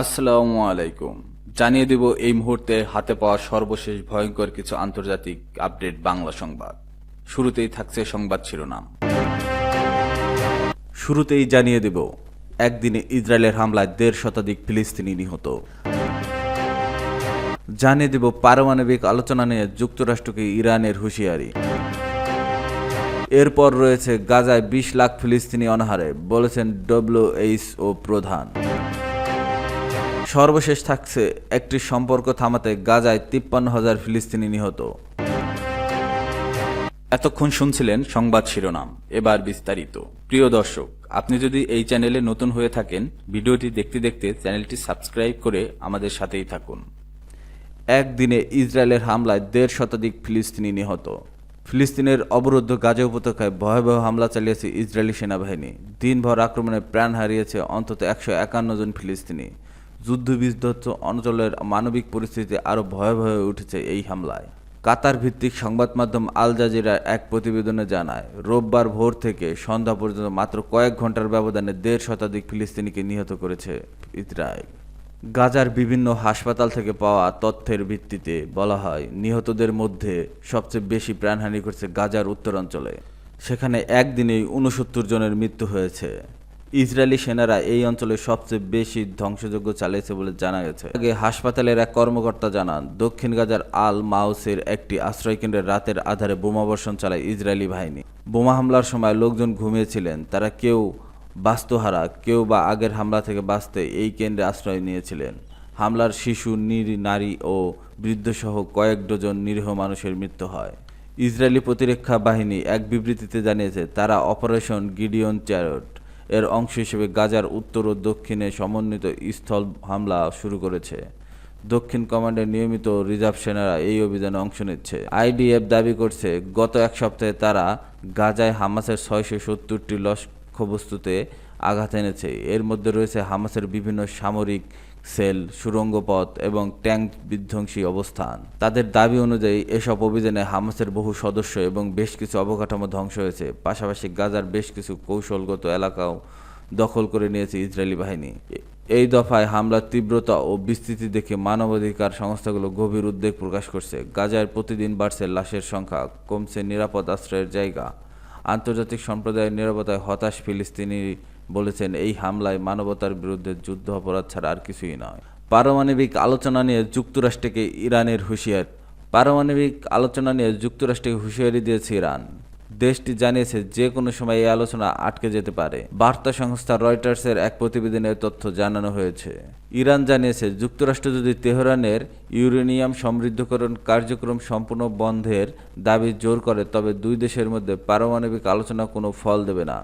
আসসালামু আলাইকুম। জানিয়ে দেব এই মুহূর্তে হাতে পাওয়া সর্বশেষ ভয়ঙ্কর কিছু আন্তর্জাতিক আপডেট বাংলা সংবাদ। শুরুতেই থাকছে সংবাদ শিরোনাম। শুরুতেই জানিয়ে দেব, একদিনে ইসরায়েলের হামলায় দেড় শতাধিক ফিলিস্তিনি নিহত। জানিয়ে দেব পারমাণবিক আলোচনা নিয়ে যুক্তরাষ্ট্রকে ইরানের হুঁশিয়ারি। এরপর রয়েছে গাজায় বিশ লাখ ফিলিস্তিনি অনাহারে, বলেছেন ডব্লিউএইচও প্রধান। সর্বশেষ থাকছে একটি সম্পর্ক থামাতে গাজায় তিপ্পান্ন হাজার ফিলিস্তিনি নিহত। এতক্ষণ শুনছিলেন সংবাদ শিরোনাম। এবার বিস্তারিত। প্রিয় দর্শক, আপনি যদি এই চ্যানেলে নতুন হয়ে থাকেন, ভিডিওটি দেখতে দেখতে চ্যানেলটি সাবস্ক্রাইব করে আমাদের সাথেই থাকুন। একদিনে ইসরায়েলের হামলায় দেড় শতাধিক ফিলিস্তিনি নিহত। ফিলিস্তিনের অবরুদ্ধ গাজা উপত্যকায় ভয়াবহ হামলা চালিয়েছে ইসরায়েলি সেনাবাহিনী। দিনভর আক্রমণে প্রাণ হারিয়েছে অন্তত একশো একান্ন জন ফিলিস্তিনি। যুদ্ধবিধ্বস্ত অঞ্চলের মানবিক পরিস্থিতি আরও ভয়াবহ হয়ে উঠেছে এই হামলায়। কাতার ভিত্তিক সংবাদ মাধ্যম আল জাজিরা এক প্রতিবেদনে জানায়, রোববার ভোর থেকে সন্ধ্যা পর্যন্ত মাত্র কয়েক ঘণ্টার ব্যবধানে দেড় শতাধিক ফিলিস্তিনিকে নিহত করেছে ইসরায়েল। গাজার বিভিন্ন হাসপাতাল থেকে পাওয়া তথ্যের ভিত্তিতে বলা হয়, নিহতদের মধ্যে সবচেয়ে বেশি প্রাণহানি করছে গাজার উত্তরাঞ্চলে। সেখানে একদিনেই উনসত্তর জনের মৃত্যু হয়েছে। ইসরায়েলি সেনারা এই অঞ্চলে সবচেয়ে বেশি ধ্বংসযজ্ঞ চালিয়েছে বলে জানা গেছে। আগে হাসপাতালের এক কর্মকর্তা জানান, দক্ষিণ গাজার আল মাউসের একটি আশ্রয়কেন্দ্রে রাতের আধারে বোমাবর্ষণ চালায় ইসরায়েলি বাহিনী। বোমা হামলার সময় লোকজন ঘুমিয়েছিলেন, তারা কেউ বাস্তুহারা, কেউ বা আগের হামলা থেকে বাঁচতে এই কেন্দ্রে আশ্রয় নিয়েছিলেন। হামলার শিশু, নির, নারী ও বৃদ্ধসহ কয়েক ডজন নিরীহ মানুষের মৃত্যু হয়। ইসরায়েলি প্রতিরক্ষা বাহিনী এক বিবৃতিতে জানিয়েছে, তারা অপারেশন গিডিয়ন চ্যারট এর অংশ হিসেবে গাজার উত্তর ও দক্ষিণে সমন্বিত স্থল হামলা শুরু করেছে। দক্ষিণ কমান্ডের নিয়মিত রিজার্ভ সেনারা এই অভিযানে অংশ নিচ্ছে। আইডিএফ দাবি করছে, গত এক সপ্তাহে তারা গাজায় হামাসের ছয়শো সত্তরটি লক্ষ্যবস্তুতে আঘাত এনেছে। এর মধ্যে রয়েছে হামাসের বিভিন্ন সামরিক সেল সুড়ঙ্গ পথ এবং ট্যাঙ্ক বিধ্বংসী অবস্থান। তাদের দাবি অনুযায়ী এসব অভিযানে হামাসের বহু সদস্য এবং বেশ কিছু অবকাঠামো ধ্বংস হয়েছে। পাশাপাশি গাজার বেশ কিছু কৌশলগত এলাকাও দখল করে নিয়েছে ইসরায়েলি বাহিনী। এই দফায় হামলার তীব্রতা ও বিস্তৃতি দেখে মানবাধিকার সংস্থাগুলো গভীর উদ্বেগ প্রকাশ করছে। গাজায় প্রতিদিন বাড়ছে লাশের সংখ্যা, কমছে নিরাপদ আশ্রয়ের জায়গা। আন্তর্জাতিক সম্প্রদায়ের নিরাপত্তায় হতাশ ফিলিস্তিনি বলেছেন, এই হামলায় মানবতার বিরুদ্ধে যুদ্ধ, অপরাধ ছাড়া আর কিছুই নয়। পারমাণবিক আলোচনা নিয়ে যুক্তরাষ্ট্রকে ইরানের হুঁশিয়ার, পারমাণবিক আলোচনা নিয়ে যুক্তরাষ্ট্রকে হুঁশিয়ারি দিয়েছে ইরান। দেশটি জানিয়েছে, যে কোনো সময় এই আলোচনা আটকে যেতে পারে। বার্তা সংস্থা রয়টার্সের এক প্রতিবেদনে তথ্য জানানো হয়েছে। ইরান জানিয়েছে, যুক্তরাষ্ট্র যদি তেহরানের ইউরেনিয়াম সমৃদ্ধকরণ কার্যক্রম সম্পূর্ণ বন্ধের দাবি জোর করে, তবে দুই দেশের মধ্যে পারমাণবিক আলোচনা কোনো ফল দেবে না।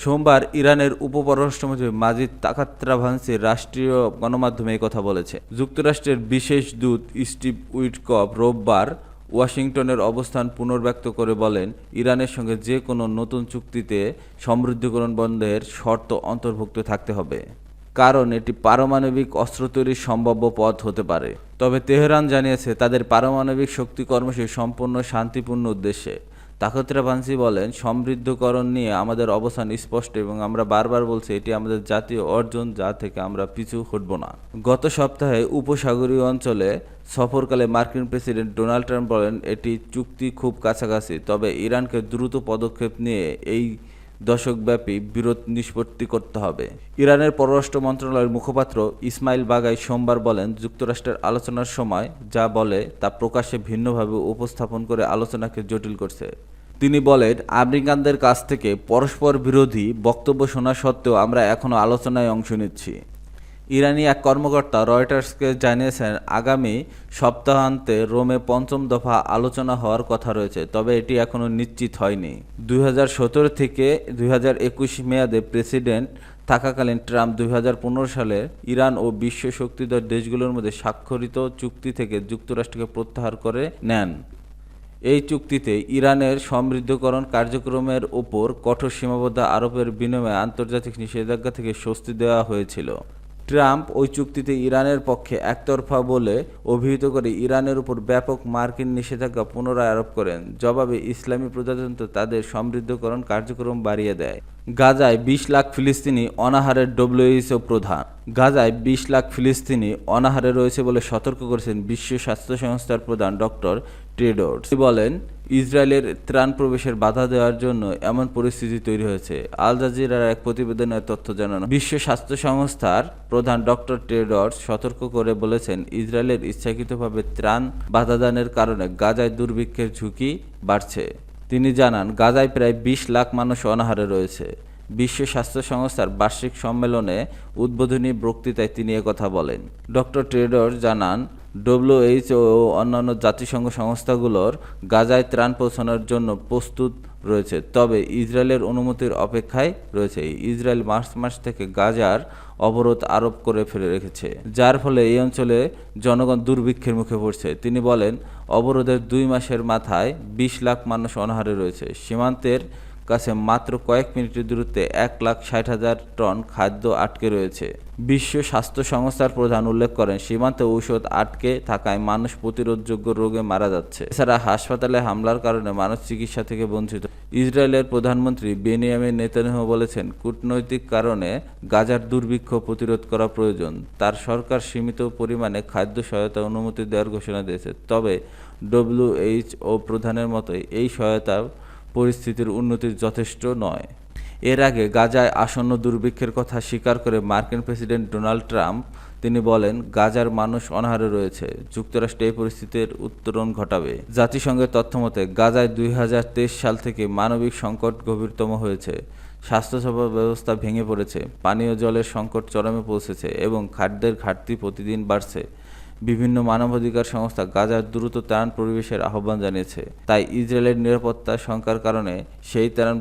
সোমবার ইরানের উপপররাষ্ট্রমন্ত্রী মাজিদ তাকাত্রাভান্সি রাষ্ট্রীয় গণমাধ্যমে কথা বলেছে। যুক্তরাষ্ট্রের বিশেষ দূত স্টিভ উইটকপ রোববার ওয়াশিংটনের অবস্থান পুনর্ব্যক্ত করে বলেন, ইরানের সঙ্গে যে কোনো নতুন চুক্তিতে সমৃদ্ধকরণ বন্ধের শর্ত অন্তর্ভুক্ত থাকতে হবে। কারণ এটি পারমাণবিক অস্ত্র তৈরির সম্ভাব্য পথ হতে পারে। তবে তেহরান জানিয়েছে, তাদের পারমাণবিক শক্তি কর্মসূচি সম্পূর্ণ শান্তিপূর্ণ উদ্দেশ্যে। তাকতরা ভান্সি বলেন, সমৃদ্ধকরণ নিয়ে আমাদের অবস্থান স্পষ্ট এবং আমরা বারবার বলছি, এটি আমাদের জাতীয় অর্জন, যা থেকে আমরা পিছু হটব না। গত সপ্তাহে উপসাগরীয় অঞ্চলে সফরকালে মার্কিন প্রেসিডেন্ট ডোনাল্ড ট্রাম্প বলেন, এটি চুক্তি খুব কাছাকাছি, তবে ইরানকে দ্রুত পদক্ষেপ নিয়ে এই দশকব্যাপী বিরোধ নিষ্পত্তি করতে হবে। ইরানের পররাষ্ট্র মন্ত্রণালয়ের মুখপাত্র ইসমাইল বাগাই সোমবার বলেন, যুক্তরাষ্ট্রের আলোচনার সময় যা বলে তা প্রকাশ্যে ভিন্নভাবে উপস্থাপন করে আলোচনাকে জটিল করছে। তিনি বলেন, আমেরিকানদের কাছ থেকে পরস্পর বিরোধী বক্তব্য শোনা সত্ত্বেও আমরা এখনও আলোচনায় অংশ নিচ্ছি। ইরানি এক কর্মকর্তা রয়টার্সকে জানিয়েছেন, আগামী সপ্তাহান্তে রোমে পঞ্চম দফা আলোচনা হওয়ার কথা রয়েছে, তবে এটি এখনও নিশ্চিত হয়নি। দুই হাজার সতেরো থেকে দুই হাজার একুশ মেয়াদে প্রেসিডেন্ট থাকাকালীন ট্রাম্প দুই হাজার পনেরো সালে ইরান ও বিশ্ব শক্তিধর দেশগুলোর মধ্যে স্বাক্ষরিত চুক্তি থেকে যুক্তরাষ্ট্রকে প্রত্যাহার করে নেন। এই চুক্তিতে ইরানের সমৃদ্ধকরণ কার্যক্রমের ওপর কঠোর সীমাবদ্ধ আরোপের বিনিময়ে আন্তর্জাতিক নিষেধাজ্ঞা থেকে স্বস্তি দেওয়া হয়েছিল। ট্রাম্প ওই চুক্তিতে ইরানের পক্ষে একতরফা বলে অভিহিত করে ইরানের উপর ব্যাপক মার্কিন নিষেধাজ্ঞা পুনরায় আরোপ করেন। জবাবে ইসলামী প্রজাতন্ত্র তাদের সমৃদ্ধকরণ কার্যক্রম বাড়িয়ে দেয়। গাজায় বিশ লাখ ফিলিস্তিনি অনাহারের ডব্লিউএইচও প্রধান। গাজায় বিশ লাখ ফিলিস্তিনি অনাহারে রয়েছে বলে সতর্ক করেছেন বিশ্ব স্বাস্থ্য সংস্থার প্রধান ডক্টর টেডোর্স তিনি বলেন, ইসরায়েলের ত্রাণ প্রবেশের বাধা দেওয়ার জন্য এমন পরিস্থিতি তৈরি হয়েছে। আল জাজিরার এক প্রতিবেদনে তথ্য জানানো, বিশ্ব স্বাস্থ্য সংস্থার প্রধান ডক্টর টেডর্স সতর্ক করে বলেছেন, ইসরায়েলের ইচ্ছাকৃতভাবে ত্রাণ বাধাদানের কারণে গাজায় দুর্ভিক্ষের ঝুঁকি বাড়ছে। তিনি জানান, গাজায় প্রায় বিশ লাখ মানুষ অনাহারে রয়েছে। বিশ্ব স্বাস্থ্য সংস্থার বার্ষিক সম্মেলনে উদ্বোধনী বক্তৃতায় তিনি একথা বলেন। ডক্টর ট্রেডর জানান ডব্লিউএইচও ও অন্যান্য জাতিসংঘ সংস্থাগুলোর গাজায় ত্রাণ পৌঁছানোর জন্য প্রস্তুত রয়েছে, তবে ইসরায়েলের অনুমতির অপেক্ষায় রয়েছে। ইসরায়েল মার্চ মাস থেকে গাজার অবরোধ আরোপ করে ফেলে রেখেছে, যার ফলে এই অঞ্চলে জনগণ দুর্ভিক্ষের মুখে পড়ছে। তিনি বলেন, অবরোধের দুই মাসের মাথায় বিশ লাখ মানুষ অনাহারে রয়েছে। সীমান্তের কাছে মাত্র কয়েক মিনিটের দূরত্বে এক লাখ ষাট হাজার টন খাদ্য আটকে রয়েছে। বিশ্ব স্বাস্থ্য সংস্থার প্রধান উল্লেখ করেন, সীমান্তে ঔষধ আটকে থাকায় মানুষ প্রতিরোধযোগ্য রোগে মারা যাচ্ছে। এছাড়া হাসপাতালে হামলার কারণে মানুষ চিকিৎসা থেকে বঞ্চিত। ইসরায়েলের প্রধানমন্ত্রী বেনিয়ামিন নেতানিয়াহু বলেছেন, কূটনৈতিক কারণে গাজার দুর্ভিক্ষ প্রতিরোধ করা প্রয়োজন। তার সরকার সীমিত পরিমাণে খাদ্য সহায়তা অনুমতি দেওয়ার ঘোষণা দিয়েছে। তবে ডব্লিউএইচও প্রধানের মতোই এই সহায়তা পরিস্থিতির উন্নতির যথেষ্ট নয়। এর আগে গাজায় আসন্ন দুর্ভিক্ষের কথা স্বীকার করে মার্কিন প্রেসিডেন্ট ডোনাল্ড ট্রাম্প, তিনি বলেন, গাজার মানুষ অনাহারে রয়েছে। যুক্তরাষ্ট্র এই পরিস্থিতির উত্তরণ ঘটাবে। জাতিসংঘের তথ্যমতে, গাজায় দুই হাজার তেইশ সাল থেকে মানবিক সংকট গভীরতম হয়েছে। স্বাস্থ্যসেবা ব্যবস্থা ভেঙে পড়েছে। পানীয় জলের সংকট চরমে পৌঁছেছে এবং খাদ্যের ঘাটতি প্রতিদিন বাড়ছে। বিভিন্ন মানবাধিকার সংস্থা গাজার দ্রুত ত্রাণ পরিবেশের আহ্বান জানিয়েছে। তাই ইসরায়েলের নিরাপত্তা শঙ্কার কারণে সেই ত্রাণ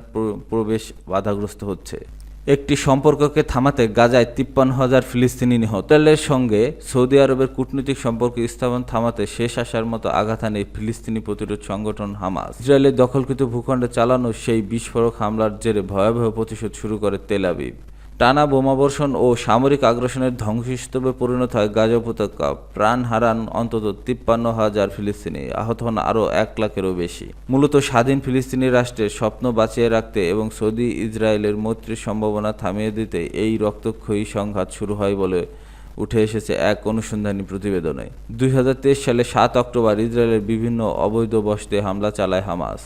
প্রবেশ বাধাগ্রস্ত হচ্ছে। একটি সম্পর্ককে থামাতে গাজায় তিপ্পান্ন হাজার ফিলিস্তিনি নিহত। ইসরায়েলের সঙ্গে সৌদি আরবের কূটনৈতিক সম্পর্ক স্থাপন থামাতে শেষ আসার মতো আঘাত হানে ফিলিস্তিনি প্রতিরোধ সংগঠন হামাস। ইসরায়েলের দখলকৃত ভূখণ্ডে চালানো সেই বিস্ফোরক হামলার জেরে ভয়াবহ প্রতিশোধ শুরু করে তেল আবিব। টানা বোমাবর্ষণ ও সামরিক আগ্রাসনের ধ্বংসস্তূপে পরিণত হয় গাজা উপত্যকা। প্রাণ হারান অন্তত তিপ্পান্ন হাজার ফিলিস্তিনি, আহত হন আরও এক লাখেরও বেশি। মূলত স্বাধীন ফিলিস্তিনি রাষ্ট্রের স্বপ্ন বাঁচিয়ে রাখতে এবং সৌদি ইসরায়েলের মৈত্রীর সম্ভাবনা থামিয়ে দিতে এই রক্তক্ষয়ী সংঘাত শুরু হয় বলে উঠে এসেছে এক অনুসন্ধানী প্রতিবেদনে। দুই হাজার তেইশ সালে সাত অক্টোবর ইসরায়েলের বিভিন্ন অবৈধ বসতে হামলা চালায় হামাস।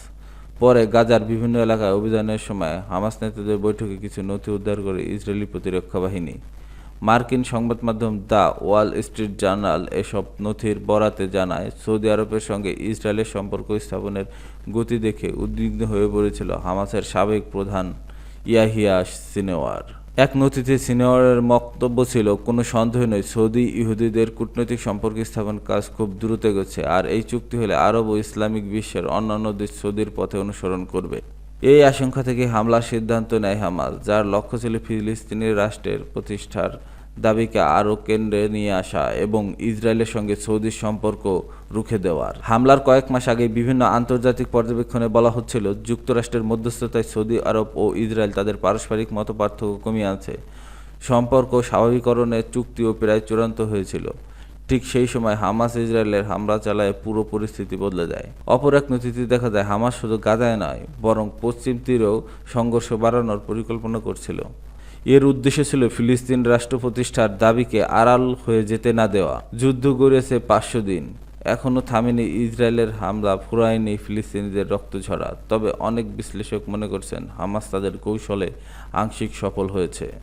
পরে গাজার বিভিন্ন এলাকায় অভিযানের সময় হামাস নেতাদের বৈঠকে কিছু নথি উদ্ধার করে ইসরায়েলি প্রতিরক্ষা বাহিনী। মার্কিন সংবাদ মাধ্যম দ্য ওয়াল স্ট্রিট জার্নাল এসব নথির বরাতে জানায়, সৌদি আরবের সঙ্গে ইসরায়েলের সম্পর্ক স্থাপনের গতি দেখে উদ্বিগ্ন হয়ে পড়েছিল হামাসের সাবেক প্রধান ইয়াহিয়া সিনেওয়ার। এক নথিতে সিনেওয়ারের বক্তব্য ছিল, কোনো সন্দেহ নেই, সৌদি ইহুদিদের কূটনৈতিক সম্পর্ক স্থাপন কাজ খুব দ্রুত এগোচ্ছে, আর এই চুক্তি হলে আরব ও ইসলামিক বিশ্বের অন্যান্য দেশ সৌদির পথে অনুসরণ করবে। এই আশঙ্কা থেকে হামলার সিদ্ধান্ত নেয় হামাস যার লক্ষ্য ছিল ফিলিস্তিনি রাষ্ট্রের প্রতিষ্ঠার দাবিকে আরও কেন্দ্রে নিয়ে আসা এবং ইসরায়েলের সঙ্গে সৌদির সম্পর্ক রুখে দেওয়ার। হামলার কয়েক মাস আগে বিভিন্ন আন্তর্জাতিক পর্যবেক্ষণে বলা হচ্ছিল, যুক্তরাষ্ট্রের মধ্যস্থতায় সৌদি আরব ও ইসরায়েল তাদের পারস্পরিক মতপার্থক্য কমিয়ে আনছে। সম্পর্ক স্বাভাবিকরণের চুক্তিও প্রায় চূড়ান্ত হয়েছিল। ঠিক সেই সময় হামাস ইসরায়েলের হামলা চালায় পুরো পরিস্থিতি বদলে যায়। অপর এক নথিতে দেখা যায়, হামাস শুধু গাজায় নয়, বরং পশ্চিম তীরেও সংঘর্ষ বাড়ানোর পরিকল্পনা করছিল। এর উদ্দেশ্য ছিল ফিলিস্তিন রাষ্ট্র প্রতিষ্ঠার দাবিকে আড়াল হয়ে যেতে না দেওয়া। যুদ্ধ গড়িয়েছে পাঁচশো দিন। এখনও থামেনি ইসরায়েলের হামলা, ফুরায়নি ফিলিস্তিনিদের রক্ত ঝরা। তবে অনেক বিশ্লেষক মনে করছেন, হামাস তাদের কৌশলে আংশিক সফল হয়েছে।